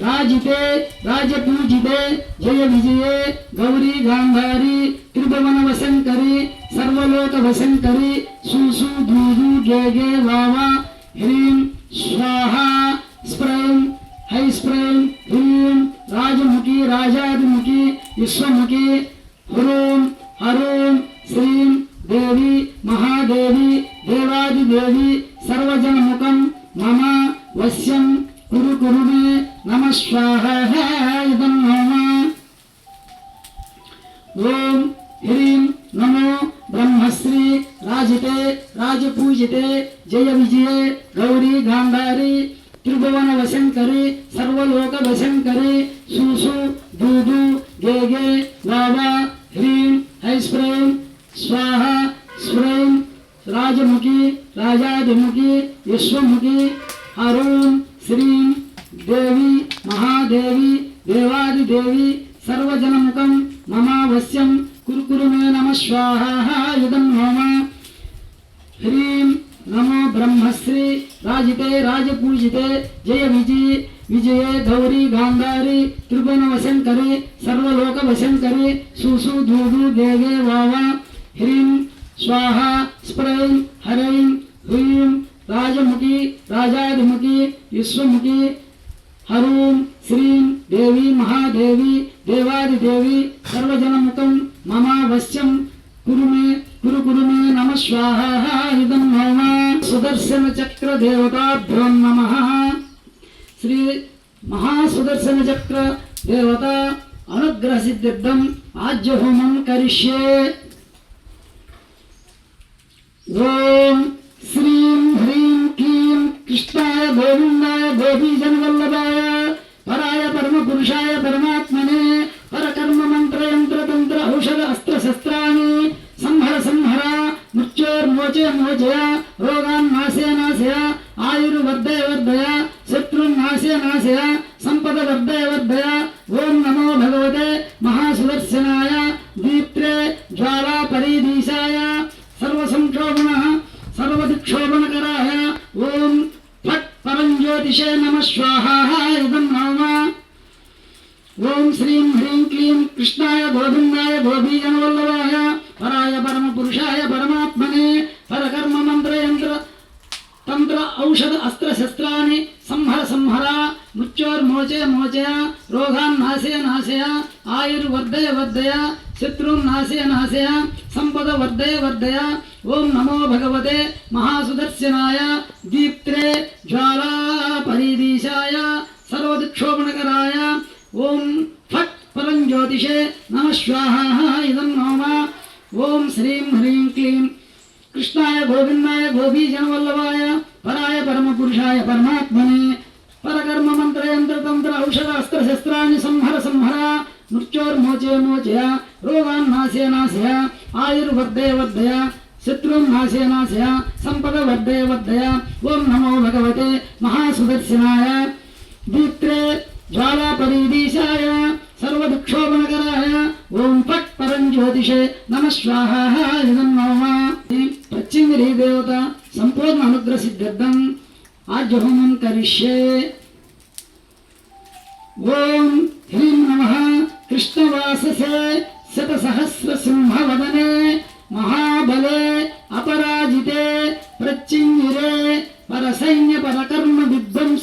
राजिते राजपूजिते जय विजये, गौरी, गांधारी, त्रिभुवन वसंकरी सर्वलोक वसंकरी सुसु भूजु जय जय वावा ह्रीम स्वाहा स्प्रेम है स्प्रेम ह्रीम राजमुखी राजाधिमुखी विश्वमुखी, ह्रूं, हरूं, श्रीं, देवी, महादेवी, देवादिदेवी, सर्वजनमुखं मम वश्यम குரு குருவே நம இதம் ब्रह्मश्री राजिते राजपूजिते जय विजये गौरी गांधा ह्रीं स्वाहा स्प्रैं हरैं ह्रीं राजमुखी राजाधिमुखी विश्वमुखी हरूं श्रीं देवी महादेवी देवादिदेवी सर्वजनमुखं मम कुरु मे, कुरु कुरु मे नमः स्वाहा। इदं मम सुदर्शनचक्रदेवताभ्यो नमः। श्री महासुदर्शनचक्रदेवता अनुग्रहसिद्धिर्दम् आज्यहोमं करिष्ये। ॐ श्रीं ह्रीं क्लीं कृष्णाय गोविन्दाय गोपीजनवल्लभाय पराय परमपुरुषाय परमात्मने परकर्म औषध अस्त्रशस्त्राणि संहर संहर मृत्योर्मोचय मोचय रोगान् नाशय नाशय आयुर्वर्धय वर्धय शत्रुन्नाशय नाशय वर्धय वर्धय नमो भगवते महासुदर्शनाय दीप्त्रे ज्वाला क्षोभन करा है ओम फट परम ज्योतिषे नम स्वाहा इदं नाम ॐ श्रीं ह्रीं क्लीं कृष्णाय गोविन्दाय गोपीजनवल्लभाय पराय परमपुरुषाय परमात्मने परकर्म यंत्र तंत्र औषध अस्त्र शस्त्राणि संहर संहरा मुच्चोर्मोचय मोचया रोगान् नाशय नाशय आयुर्वर्धय वर्धय వర్ధయ శత్రున్ నాశయ నాశయ సంపద వర్ధయ వర్ధయ ఓం నమో భగవతే మహాసుదర్శనాయ దీప్త్రే జ్వాలా పరిదీశాయ సర్వదిక్షోభణకరాయ ఓం ఫట్ పరం జ్యోతిషే నమ స్వాహ ఇదం నమ ఓం శ్రీం హ్రీం క్లీం కృష్ణాయ గోవిందాయ గోపీజనవల్లభాయ పరాయ పరమ పురుషాయ పరమాత్మనే పరకర్మ మంత్ర యంత్ర తంత్ర ఔషధ అస్త్ర శస్త్రాన్ని సంహర సంహర మృత్యోర్మోచే మోచయ रोगान् नाशे नाशय आयुर्वर्धे वर्धय शत्रुं रूपान्नाशेनाशय आयुर्वर्देवद्धय शत्रुन्नाशेनाशय सम्पदवर्देवद्धय ॐ नमो भगवते महासुदर्शनाय। द्वित्रे ज्वालापरीदीशाय सर्वदुक्षोभनकराय ॐ पट् परं ज्योतिषे नमः स्वाहाय नमः प्रचिङ्गरी देवता संपूर्ण अनुग्रहसिद्ध्यर्थम् आज होमं करिष्ये। ॐ ह्रीं नमः, कृष्णवाससे शतसहस्रसिंहवदने महाबले अपराजिते प्रच्चिङ्गिरे परसैन्यपरकर्म विध्वंस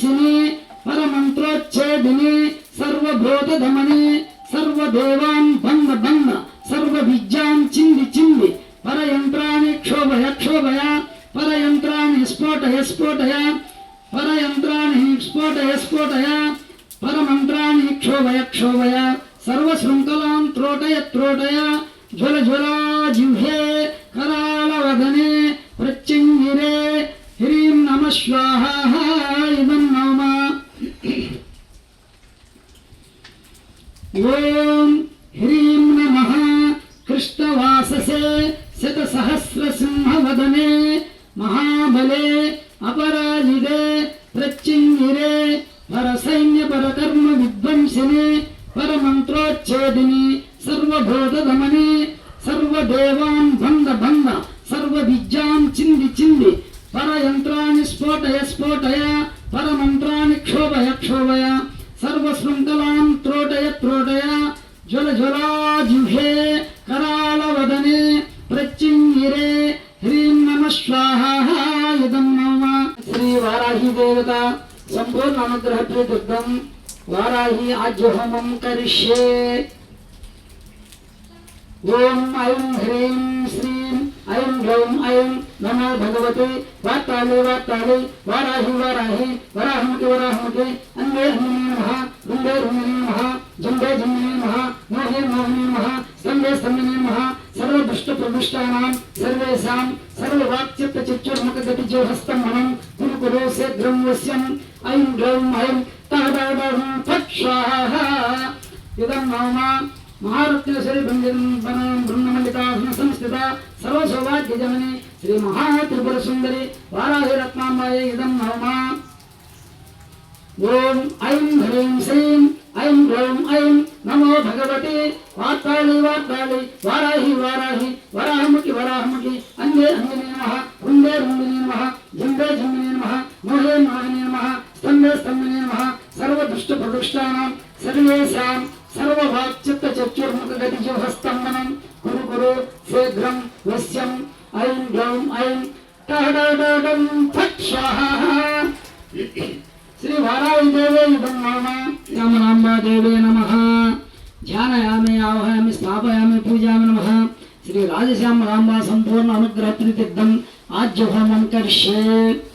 దేవాన్ బంధ బంధ సర్వ విద్యాం చింది చింది పరయంత్రాన్ని స్ఫోటయ స్ఫోటయ పరమంత్రాన్ని క్షోభయ క్షోభయ సర్వశృంఖలాం త్రోటయ త్రోటయ జ్వల జ్వలాజిహ్వే కరాళవదనే ప్రత్యంగిరే హ్రీం నమ స్వాహ నమ శ్రీ వారాహి దేవత సంపూర్ణ అనుగ్రహ ప్రీతిర్థం వారాహి ఆజ్యహోమం కరిష్యే శీఘ్రం వశ్యం ఐం గ్లౌం ఐం తహదాదహం ఫట్ స్వాహా ఇదం మమ మహారత్నేశ్వరి బృందమల్లికాసన సంస్థిత సర్వసౌభాగ్యజనని శ్రీ మహాత్రిపుర సుందరి వారాహి రత్నాంబాయ ఇదం నమ ఓం ఐం హ్రీం శ్రీం ఐం గ్లౌం ఐం నమో భగవతి వార్తాళి వార్తాళి వారాహి వారాహి వరాహముఖి వరాహముఖి అందే అంజనే నమ వృందే వృందినే నమ मूल्यमानिने नमः स्तम्भे स्तम्भिने नमः, सर्वदुष्टप्रदुष्टानां, सर्वेषां सर्वभाग्चित्तचक्षुर्मुखगतिजुहस्तम्भनं कुरु कुरु शीघ्रं वश्यम्, ऐं ग्लौं ऐं टहडडडं फट् स्वाहा। श्री राजश्याम राम्बा सम्पूर्ण अनुग्रह प्रीतिग्धम् आज्य होमं करिष्ये।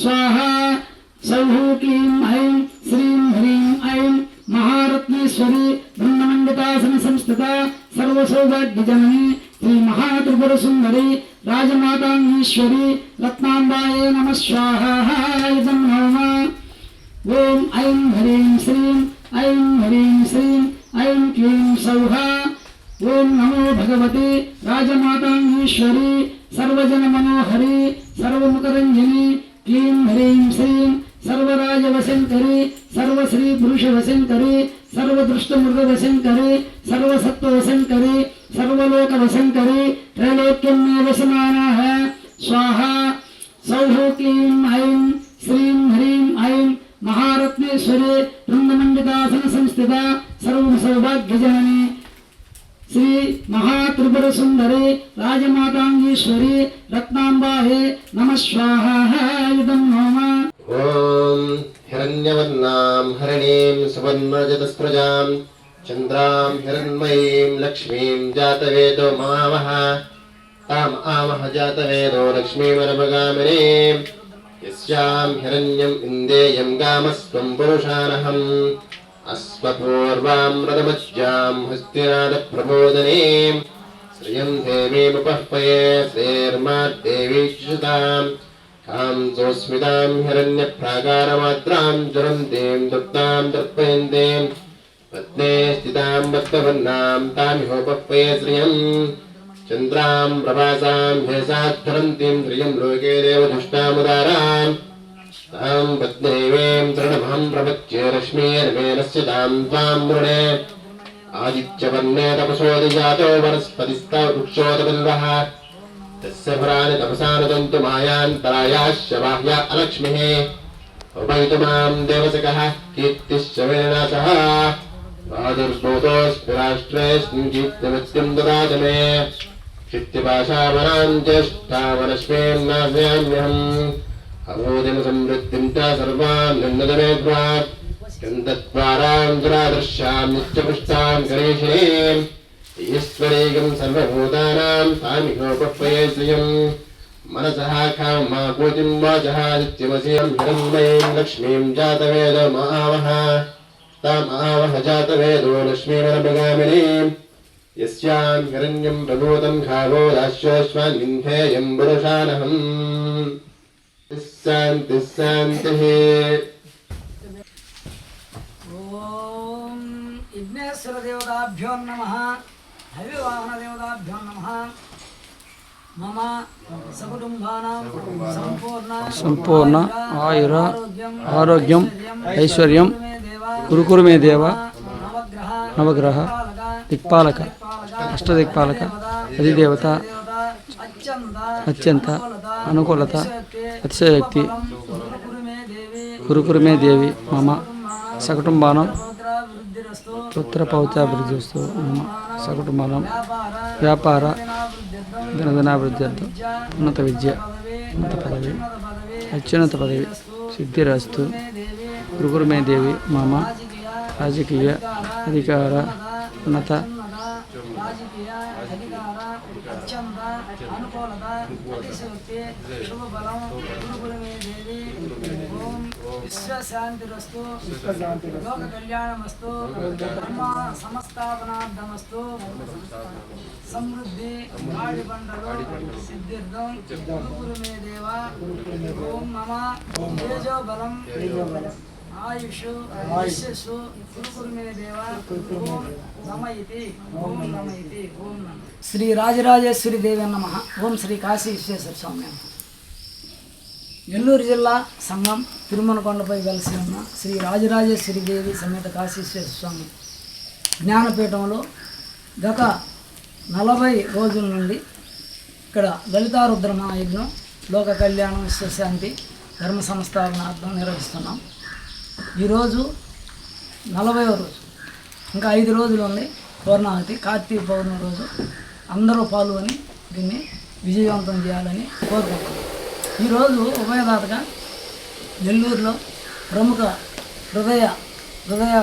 स्वाहा सौ क्लीं ऐं श्रीं ह्रीं ऐं महारत्नेश्वरी ब्रह्ममण्डितासनसंस्थिता सर्वसौभाग्यजननी श्रीमहात्रिपुरसुन्दरी राजमाताङ्गीश्वरी रत्नाम्बायै नमः स्वाहा। इदं नौम। ॐ ऐं ह्रीं లక్ష్మీం జాతవేదో మావహ తాం ఆమహ జాతవేదో లక్ష్మీమరమగామినీం యస్యాం హిరణ్యం ఇందేయం గామస్వం పురుషానహం అస్వపూర్వామృతమజ్జాం హస్తినాథప్రబోధనీం శ్రియం దేవీముపహ్వయే శ్రేర్మాద్దేవీక్షుతాం కాం సోస్మితాం హిరణ్యప్రాకారమాత్రాం జరం దేం దృప్తాం దర్పయంతేం रत्ने स्थिताम् वत्तपन्नाम् तामिहोपप्पये श्रियम् चन्द्राम् प्रभासाम् हेसाद्धरन्तीम् श्रियम् लोके देवधुष्टामुदाराम्। ताम् पत्नैवेम् तृणभम् प्रपच्ये रश्मीर्मेणस्य ताम् त्वाम् मृणे। आदित्यवर्णे तपसोदिजातो वनस्पतिस्तवृक्षोदबिल्वः तस्य फलानि तपसानुदन्तु मायान्तरायाश्च बाह्या अलक्ष्मिः। उपैतु माम् देवसकः कीर्तिश्च वेणासः రాజర్స్మోతోస్మిరాష్ట్రే సంకీర్తమిత్యం దదాతి మే క్షిత్తిభాషావనాంత్యష్టావనశ్వేన్నావ్యామ్యహం అవోదిన సమృద్ధిం చ సర్వాన్ నిన్నదమే ద్వాత్ చందద్వారాంతరాదృశ్యామిత్యపుష్టాం గణేశినీం ఈశ్వరీగం సర్వభూతానాం సామిహోపప్పయే శ్రియం మనసః కామాకూతిం వాచः నిత్యమసీయం హిరణ్మయీం లక్ష్మీం జాతవేద మావహ తామావహ జాతవేదో లక్ష్మీమనభగామినీం యస్యాం హిరణ్యం ప్రభూతం ఖావో దాశ్యోష్మాన్ వింధేయం పురుషానహం శాంతి శాంతి ఓం విఘ్నేశ్వర దేవతాభ్యో నమ. హవివాహన దేవతాభ్యో నమ. మమ సకుటుంబానాం సంపూర్ణ గురుకురుమే దేవ నవగ్రహ దిక్పాలక అష్టదిక్పాలక అధిదేవత అత్యంత అనుకూలత అతిశయక్తి గురుకురుమే దేవి మమ సకుటుంబానం పుత్ర వృద్ధిరస్తు పౌత్రాభివృద్ధిస్తూ మమ సకుటుంబానం వ్యాపార వ్యాపార ఉన్నత విద్య ఉన్నత పదవి అత్యున్నత పదవి సిద్ధిరస్తు ರುಗುರುಮೆ ದೇವಿ ಮಮ ರಾಜಕೀಯ ಅಧಿಕಾರ ಉನ್ನತ ಅತ್ಯಂತ ಅನುಕೂಲದ ಅತಿಶಕ್ತಿ ಶುಭ ಬಲಂ ಗುರುಗುರುಮೇ ದೇವಿ ಓಂ ವಿಶ್ವಶಾಂತಿರಸ್ತು ಲೋಕ ಕಲ್ಯಾಣಮಸ್ತು ಧರ್ಮ ಸಮಸ್ತಾಪನಾರ್ಧಮಸ್ತು ಸಮೃದ್ಧಿ ಗಾಡಿಬಂಡಲು ಸಿದ್ಧಿರ್ಧಂ ಗುರುಗುರುಮೇ ದೇವ ಓಂ ಮಮ ತೇಜೋ ಬಲಂ ఆయుష్ యశస్సు దేవ ఓం ఓం ఓం నమ. శ్రీ రాజరాజేశ్వరి దేవి నమ. ఓం శ్రీ కాశీ విశ్వేశ్వర స్వామి. నెల్లూరు జిల్లా సంఘం తిరుమలకొండపై వెలసి ఉన్న శ్రీ రాజరాజేశ్వరి దేవి సమేత కాశీశ్వర స్వామి జ్ఞానపీఠంలో గత నలభై రోజుల నుండి ఇక్కడ లలితారుద్ర మహాయజ్ఞం లోక కళ్యాణం విశ్వశాంతి ధర్మ సంస్థాపనార్థం నిర్వహిస్తున్నాం. ఈరోజు నలభైవ రోజు. ఇంకా ఐదు రోజులు ఉంది పూర్ణావతి కార్తీక పౌర్ణమి రోజు. అందరూ పాల్గొని దీన్ని విజయవంతం చేయాలని కోరుకుంటున్నాను ఈరోజు ఉభయదాతగా నెల్లూరులో ప్రముఖ హృదయ హృదయ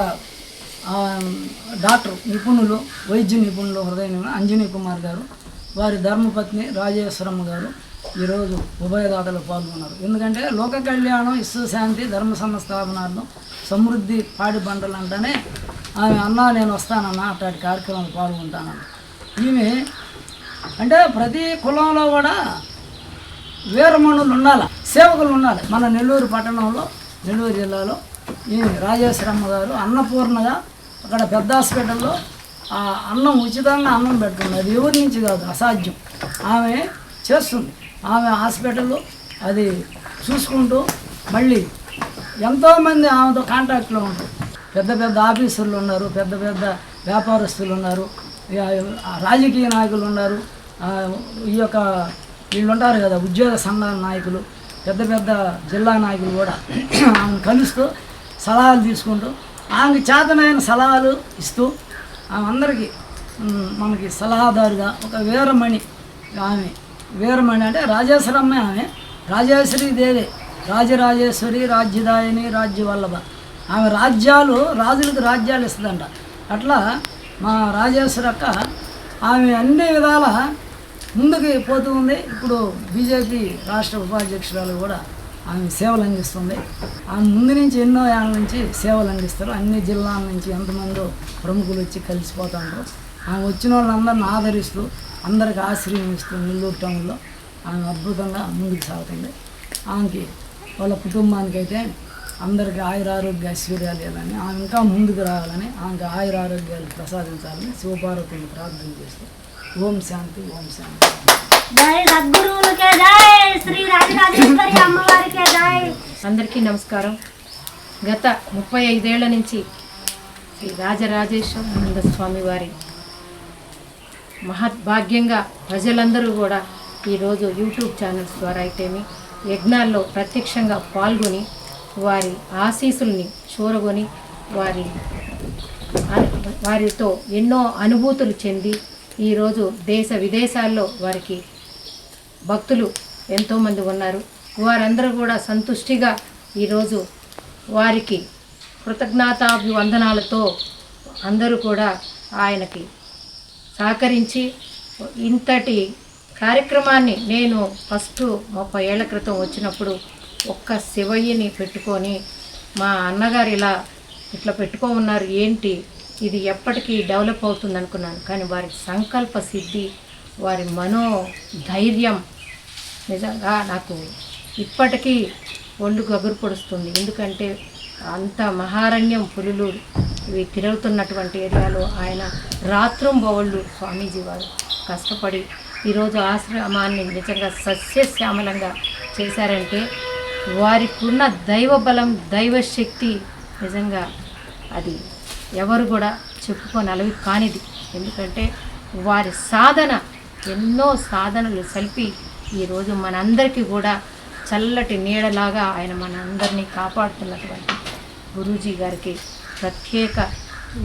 డాక్టర్ నిపుణులు వైద్య నిపుణులు హృదయ అంజనీ కుమార్ గారు వారి ధర్మపత్ని రాజేశ్వరమ్మ గారు ఈరోజు ఉభయదాతలు పాల్గొన్నారు. ఎందుకంటే లోక కళ్యాణం విశ్వశాంతి ధర్మ సంస్థాపనార్థం సమృద్ధి పాడి పంటలు అంటేనే ఆమె అన్నా నేను వస్తానన్నా అట్లాంటి కార్యక్రమాలు పాల్గొంటానన్న ఈమె అంటే ప్రతి కులంలో కూడా వీరమణులు ఉండాలి సేవకులు ఉండాలి. మన నెల్లూరు పట్టణంలో నెల్లూరు జిల్లాలో ఈ రాజేశ్వరమ్మ గారు అన్నపూర్ణగా అక్కడ పెద్ద హాస్పిటల్లో ఆ అన్నం ఉచితంగా అన్నం పెడుతుంది అది ఎవరి నుంచి కాదు అసాధ్యం. ఆమె చేస్తుంది. ఆమె హాస్పిటల్లో అది చూసుకుంటూ మళ్ళీ ఎంతోమంది ఆమెతో కాంటాక్ట్లో ఉంటారు. పెద్ద పెద్ద ఆఫీసర్లు ఉన్నారు పెద్ద పెద్ద వ్యాపారస్తులు ఉన్నారు రాజకీయ నాయకులు ఉన్నారు ఈ యొక్క వీళ్ళు ఉంటారు కదా ఉద్యోగ సంఘాల నాయకులు పెద్ద పెద్ద జిల్లా నాయకులు కూడా ఆమెను కలుస్తూ సలహాలు తీసుకుంటూ ఆమెకి చేతనైన సలహాలు ఇస్తూ ఆమె అందరికీ మనకి సలహాదారుగా ఒక వీరమణి ఆమె వీరమణి అంటే రాజేశ్వరమ్మ ఆమె. రాజేశ్వరి దేవి రాజరాజేశ్వరి రాజ్యదాయని రాజ్యవల్లభ. ఆమె రాజ్యాలు రాజులకు రాజ్యాలు ఇస్తుందంట. అట్లా మా రాజేశ్వరి అక్క ఆమె అన్ని విధాల ముందుకు పోతూ ఉంది. ఇప్పుడు బీజేపీ రాష్ట్ర ఉపాధ్యక్షురాలు కూడా ఆమె సేవలు అందిస్తుంది. ఆమె ముందు నుంచి ఎన్నో ఏళ్ళ నుంచి సేవలు అందిస్తారు. అన్ని జిల్లాల నుంచి ఎంతమందో ప్రముఖులు వచ్చి కలిసిపోతారు. ఆమె వచ్చిన వాళ్ళందరిని ఆదరిస్తూ అందరికి ఆశ్రయం ఇస్తూ నెల్లూరు టౌన్లో ఆమె అద్భుతంగా ముందుకు సాగుతుంది. ఆమెకి వాళ్ళ కుటుంబానికి అయితే అందరికి ఆయుర ఆరోగ్య ఐశ్వర్యాలు ఇవ్వాలని ఆమె ఇంకా ముందుకు రావాలని ఆమెకి ఆయుర ఆరోగ్యాలు ప్రసాదించాలని శివపార్వతిని ప్రార్థన చేస్తూ ఓం శాంతి ఓం శాంతి. జై సద్గురువులకే జై శ్రీ రాజరాజేశ్వరి అమ్మవారికే జై. అందరికీ నమస్కారం. గత ముప్పై ఐదేళ్ళ నుంచి శ్రీ రాజరాజేశ్వరానంద స్వామి వారి మహద్భాగ్యంగా ప్రజలందరూ కూడా ఈరోజు యూట్యూబ్ ఛానల్స్ ద్వారా అయితేమి యజ్ఞాల్లో ప్రత్యక్షంగా పాల్గొని వారి ఆశీస్సుల్ని చూరగొని వారి వారితో ఎన్నో అనుభూతులు చెంది ఈరోజు దేశ విదేశాల్లో వారికి భక్తులు ఎంతోమంది ఉన్నారు. వారందరూ కూడా సంతుష్టిగా ఈరోజు వారికి కృతజ్ఞతాభివందనాలతో అందరూ కూడా ఆయనకి సహకరించి ఇంతటి కార్యక్రమాన్ని నేను ఫస్ట్ ముప్పై ఏళ్ళ క్రితం వచ్చినప్పుడు ఒక్క శివయ్యని పెట్టుకొని మా అన్నగారు ఇలా ఇట్లా పెట్టుకో ఉన్నారు ఏంటి? ఇది ఎప్పటికీ డెవలప్ అవుతుంది అనుకున్నాను. కానీ వారి సంకల్ప సిద్ధి వారి మనో ధైర్యం నిజంగా నాకు ఇప్పటికీ ఒళ్ళు గగురు పొడుస్తుంది. ఎందుకంటే అంత మహారణ్యం పులులు. ఇవి తిరుగుతున్నటువంటి ఏరియాలో ఆయన రాత్రం బౌళ్ళు స్వామీజీ వారు కష్టపడి ఈరోజు ఆశ్రమాన్ని నిజంగా సస్యశ్యామలంగా చేశారంటే వారికి ఉన్న దైవ బలం దైవశక్తి నిజంగా అది ఎవరు కూడా చెప్పుకొని అలవి కానిది. ఎందుకంటే వారి సాధన ఎన్నో సాధనలు సల్పి ఈరోజు మనందరికీ కూడా చల్లటి నీడలాగా ఆయన మనందరినీ కాపాడుతున్నటువంటి గురూజీ గారికి ప్రత్యేక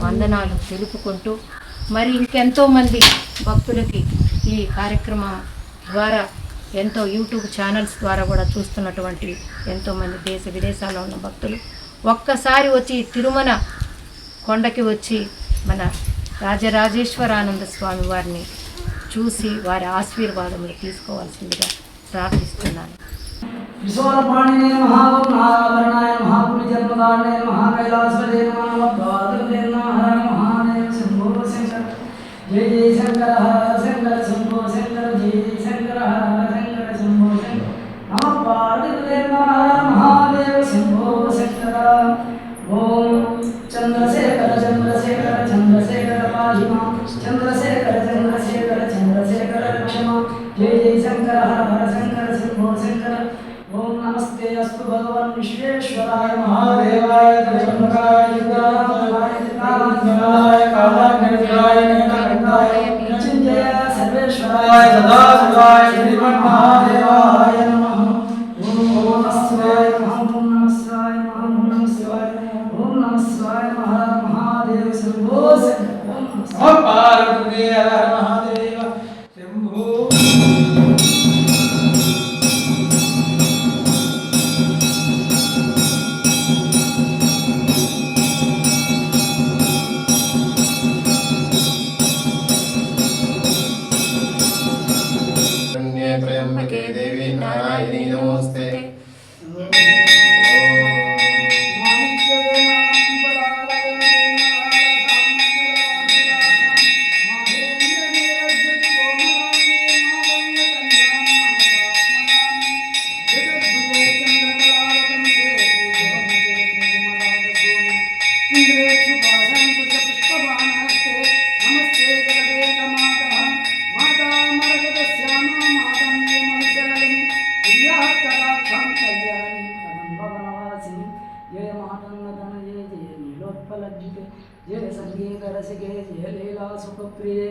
వందనాలు తెలుపుకుంటూ మరి ఇంకెంతోమంది భక్తులకి ఈ కార్యక్రమం ద్వారా ఎంతో యూట్యూబ్ ఛానల్స్ ద్వారా కూడా చూస్తున్నటువంటి ఎంతోమంది దేశ విదేశాల్లో ఉన్న భక్తులు ఒక్కసారి వచ్చి తిరుమల కొండకి వచ్చి మన రాజరాజేశ్వరానంద స్వామి వారిని చూసి వారి ఆశీర్వాదములు తీసుకోవాల్సిందిగా ప్రార్థిస్తున్నాను. किशोरपाणिने नमः ॐ नागाभरणाय नमः पुलिजन्मदाण्डे नमः कैलासवदे नमः वद्वादुर्दे हर जय जय शङ्करः जय सङ्गीतरसिके जय लीलासुखप्रिये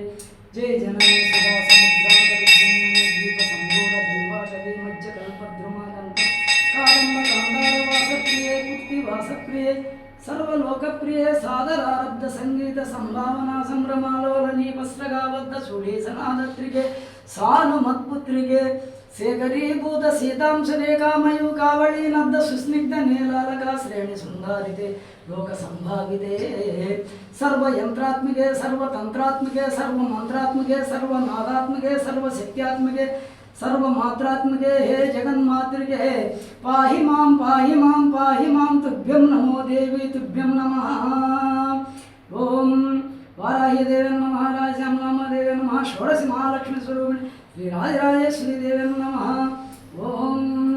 जय जननी सदा समुद्रान्तरिक्षीमज्जकल्पद्रुमाकण्ठकादम्बकान्धारवासप्रिये कुक्तिवासप्रिये ಸರ್ವಲೋಕಪ್ರಿಯ, ಸಾದರಾರಬ್ಧ ಸಂಗೀತ ಸಂಭಾವನಾ ಸಂಭ್ರಮಾಲೋಲನಿ ವಸ್ತ್ರಗಾಬದ್ಧ ಸುಳೇಸನಾದತ್ರಿಗೆ ಸಾನು ಮತ್ಪುತ್ರಿಗೆ ಸೇಕರೀಭೂತ ಸೀತಾಂಶ, ರೇಖಾಮಯು, ಕಾವಳಿ, ನದ್ದ, ಸುಸ್ನಿಗ್ಧ, ನೇಲಾಲಕ, ಶ್ರೇಣಿ ಸುಂದಾರಿತೆ लोक संभाविते सर्व यंत्रात्मके सर्व तंत्रात्मके सर्व लोकसंभाविते। सर्व सर्वतंत्रात्मके सर्व सर्वनादात्मके सर्व सर्वमात्रात्मके। हे जगन्मातृके हे पाहि माँ पाहि माँ पाहि माँ, तुभ्यं नमो देवी, तुभ्यं नमः। ओम वाराही देव नमः, राजां नमः देव नमः षोडश राजराजेश्वरी देव नमः। ओम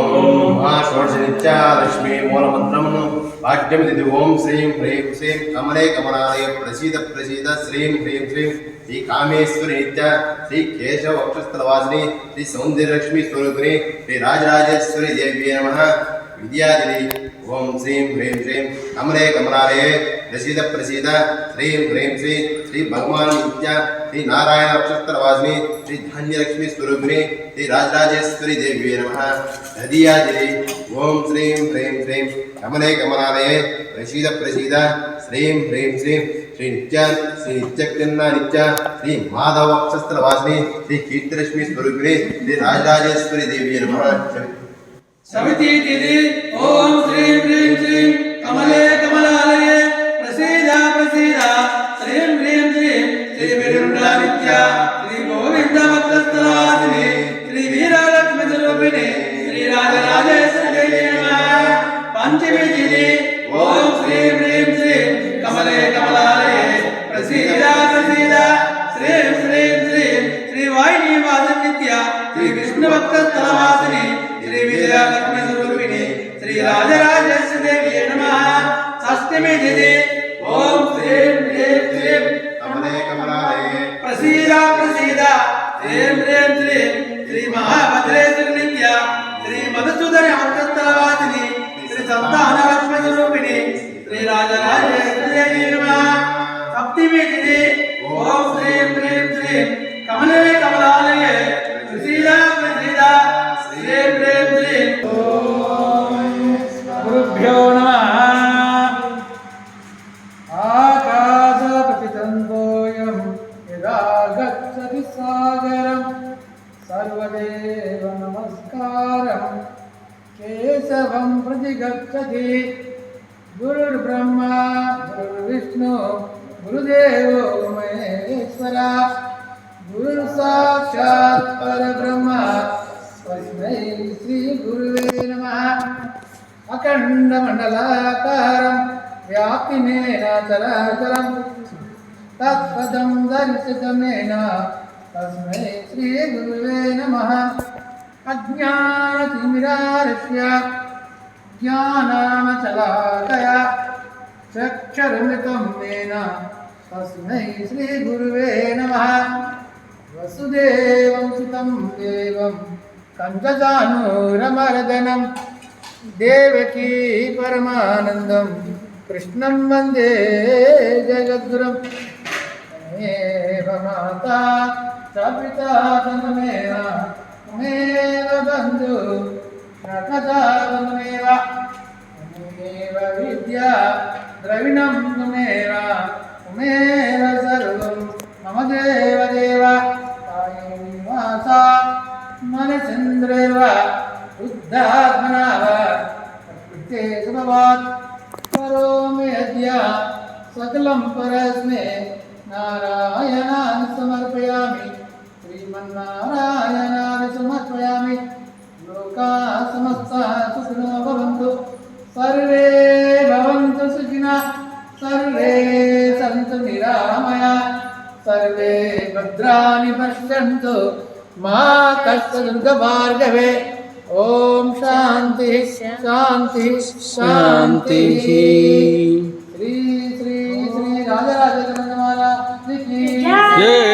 స్వామి నమ లక్ష్మీ మూలమంత్రం వాక్యమిది ఓం శ్రీం హ్రీం శ్రీం కమలే కమలాలయ ప్రసీద ప్రసీద శ్రీం హ్రీం శ్రీం శ్రీ కామేశ్వరి నిత్య శ్రీ కేశవ వక్షస్థలవాసిని శ్రీ సౌందర్యలక్ష్మి స్వరూపిణి శ్రీ రాజరాజేశ్వరి దేవి నమ విద్యాదిని ఓం శ్రీం హ్రీం శ్రీం కమలే కమలాలయే प्रसीद श्री ह्रीं श्री श्री भगवान विद्या श्री नारायण अक्षत्रवासिनी श्री धन्यलक्ष्मी स्वरूपिणी श्री राजराजेश्वरी देवी नम। दधिया ओं श्री ह्रीं श्री। कमले कमलालये प्रसीद प्रसीद श्रीं ह्रीं श्री। श्री नित्य, श्री नित्यक्तिन्ना नित्य, श्री माधव अक्षत्रवासिनी श्री कीर्तिलक्ष्मी स्वरूपिणी श्री राजराजेश्वरी देवी नम। समिति दीदी, ओम श्री श्री श्री। कमले విష్ణు శ్రీ విజయలక్ష్మి స్వరూపిణి శ్రీ రాజరాజేశ్వరి దేవి షష్ఠమి తిథి గురువే నమ. అఖండ మండలాకారం వ్యాపినేన చరాచరం తత్పదం దర్శితమేన? తస్మై శ్రీ గురువే నమ. అజ్ఞానతిమిరారస్య జ్ఞానామచలాకయ చక్షరమితం మేన? తస్మై శ్రీ గురువే నమ. వసుదేవం సుతం దేవం. कञ्चजानूरमर्दनं देवकी परमानन्दं कृष्णं वन्दे जगद्गुरुं तमेव माता च पिता तमेव तमेव बन्धु नकदावमेव तमेव विद्या द्रविणं तमेव तमेव सर्वं मम देवदेव मनसेन्द्रेव शुद्धात्मना वा प्रकृते समवात् करोमि अद्य सकलं परस्मे नारायणान् समर्पयामि श्रीमन्नारायणान् समर्पयामि लोकाः समस्ताः सुखिनो भवन्तु सर्वे भवन्तु सुखिनः सर्वे सन्तु निरामया सर्वे भद्राणि पश्यन्तु मा कष्टदुर्गभार्गवे ॐ शान्तिः शान्तिः शान्तिः। श्री श्री श्री राजराजेन्द्र महाराज की जय।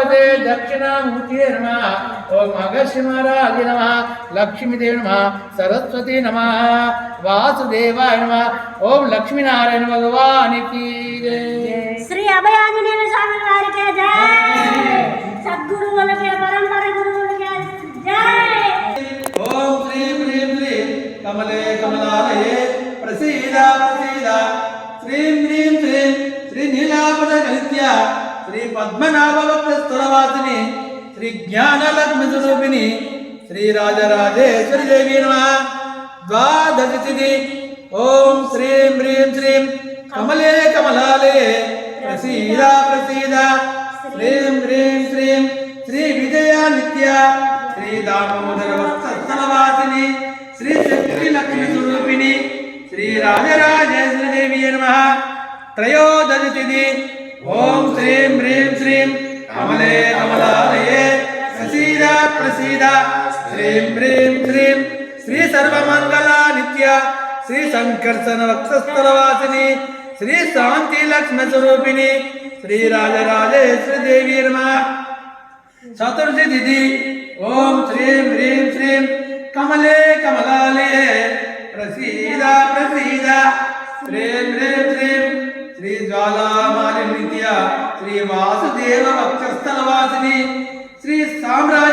భగవతే దక్షిణామూర్తి నమ. ఓం అగర్షిమరాజి నమ. లక్ష్మీదేవి నమ. సరస్వతి నమ. వాసుదేవాయ నమ. ఓం లక్ష్మీనారాయణ భగవానికి శ్రీ అభయాంజనేయ స్వామి వారికి జయ సద్గురువులకి పరంపర కమలే కమలాలయే ప్రసీద ప్రసీద. శ్రీం హ్రీం శ్రీం శ్రీ నీలాపద కలిత్య శ్రీ పద్మనాభ భక్త శ్రీ జ్ఞానలక్ష్మి స్వరూపిణి శ్రీ రాజరాజేశ్వరి దేవి నమ. ద్వాదశ తిథి. ఓం శ్రీం హ్రీం శ్రీం కమలే కమలాలయే ప్రసీద ప్రసీద. శ్రీం హ్రీం శ్రీం శ్రీ విజయ నిత్య శ్రీ దామోదర వత్సలవాసిని శ్రీ శక్తి లక్ష్మి స్వరూపిణి శ్రీ రాజరాజేశ్వరి దేవి నమ. త్రయోదశి తిథి. ఓం శ్రీం హ్రీం శ్రీం కమలే కమలాలయే ప్రసీద ప్రసీద శ్రీం హ్రీం శ్రీం శ్రీ సర్వమంగళ నిత్య శ్రీ సంకర్షణ వక్షస్థలవాసిని శ్రీ శాంతి లక్ష్మ స్వరూపిణి శ్రీ రాజరాజేశ్వరి దేవి నమ చతుర్థి తిథి ఓం శ్రీం హ్రీం శ్రీం కమలే కమలాలయే ప్రసీద ప్రసీద శ్రీం హ్రీం శ్రీం శ్రీ జ్వాలామాలి వక్షస్థలవాసిని శ్రీ సామ్రాజ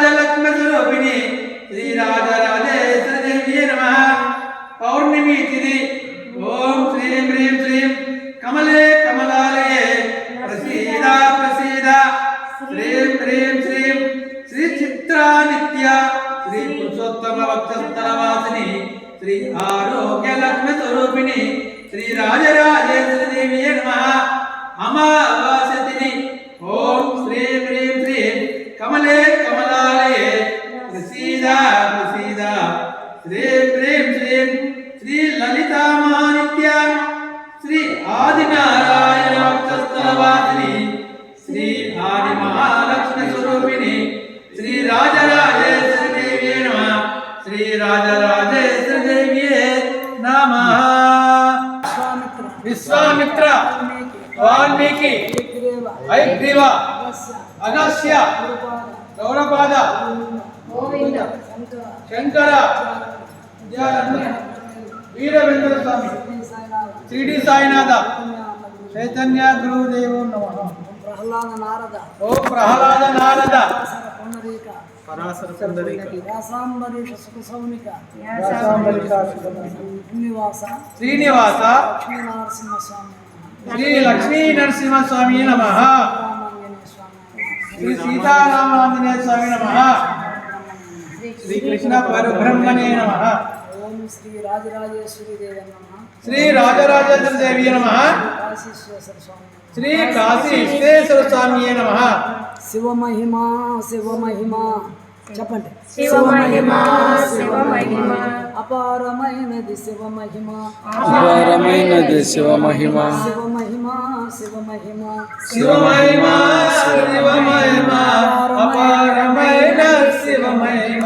అగస్య గౌరపాద శంకర వీరవేంద్ర స్వామి. షిరిడి సాయినాథ. చైతన్య గురుదేవో నమ. ప్రహ్లాద నారద. ఓ ప్రహ్లాద నారద. పుండరీక పరాశర సుందరిక వ్యాసాంబరీష సుఖ సౌనిక శ్రీనివాస. శ్రీనివాస. లక్ష్మీ నరసింహ స్వామి. శ్రీ లక్ష్మీ నరసింహ స్వామి నమ. శ్రీ సీతారామాంజనేయ స్వామి నమ. శ్రీ కృష్ణ పరబ్రహ్మణే నమ. ఓం శ్రీ రాజరాజేశ్వరి దేవి నమ. శ్రీ రాజరాజేశ్వర దేవి నమ. శ్రీ కాశీ విశ్వేశ్వర స్వామి నమ. శివమహిమ శివమహిమ. చెప్పండి. అపారమైనది శివ మహిమ. అపారమైనది శివ మహిమ. శివ మహిమ శివ మహిమ. శివ మహిమ శివ మహిమ. అపారమైన శివ మహిమ.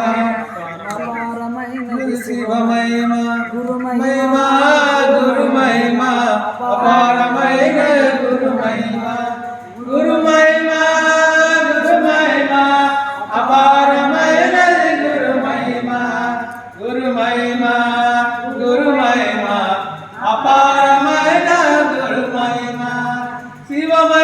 అపారమైనది శివ మహిమ.